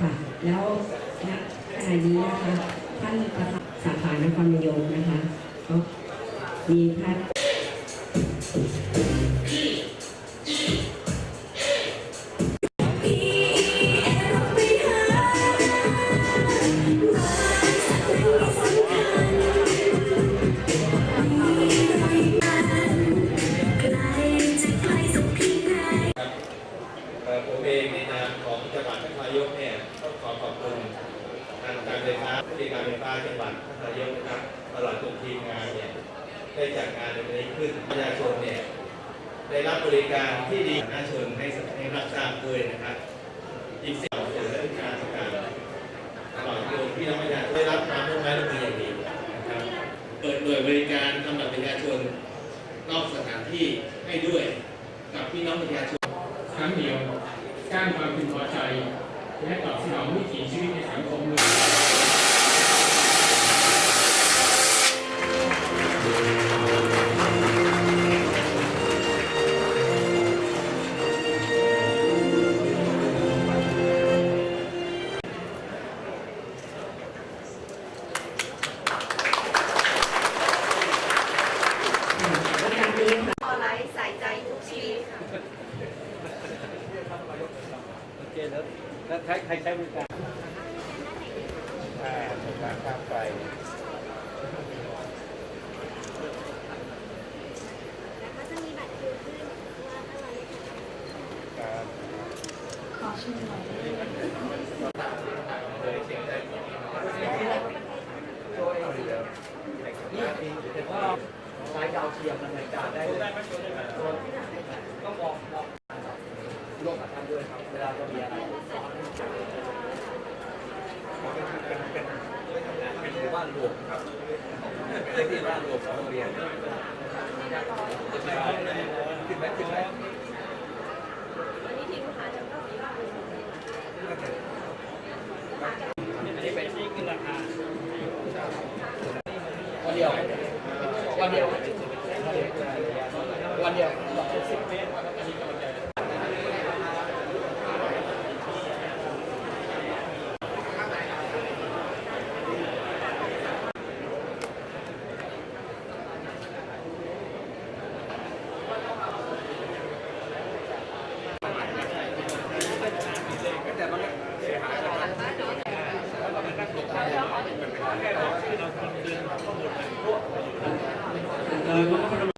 ค่ะ แล้วณขณะนี้นะคะท่านประธานสาขานครนายกนะคะก็มีท่าน เองในนามของจังหวัดนครนายกเนี่ยต้องขอขอบคุณทางการไฟฟ้าผู้จัดการไฟฟ้าจังหวัดนครนายกนะครับตลอดจนทีมงานเนี่ยได้จัดงานในนี้ขึ้นประชาชนเนี่ยได้รับบริการที่ดีประชาชนให้ให้รับทราบด้วยนะครับอีกสิ่งหนึ่งเรื่องการจัดการตลอดจนพี่น้องประชาชนได้รับความร่วมมือร่วมมือย่างดีนะครับเปิดหน่วยบริการสำหรับประชาชนนอกสถานที่ให้ด้วย กับพี่น้องประชาชนครั้งเดียว สร้างความพึงพอใจ และตอบสนองวิถีชีวิตในสัง แล้วแล้ใครใช้บริการอ่าบริการข้ามไปครับสายดาวเทียมดำเนินการได้เลยต้องมอง ร่วมกับท่านด้วยครับ เวลาเรามีอะไรเป็นเป็นเป็นหมู่บ้านรวมครับเป็นที่บ้านรวมของโรงเรียนขึ้นไหมขึ้นไหมขึ้นไหมวันนี้ทีมลูกค้าจะเข้าไปบ้างอันนี้เป็นที่ขึ้นราคาวันเดียว วันเดียว วันเดียว なかなか。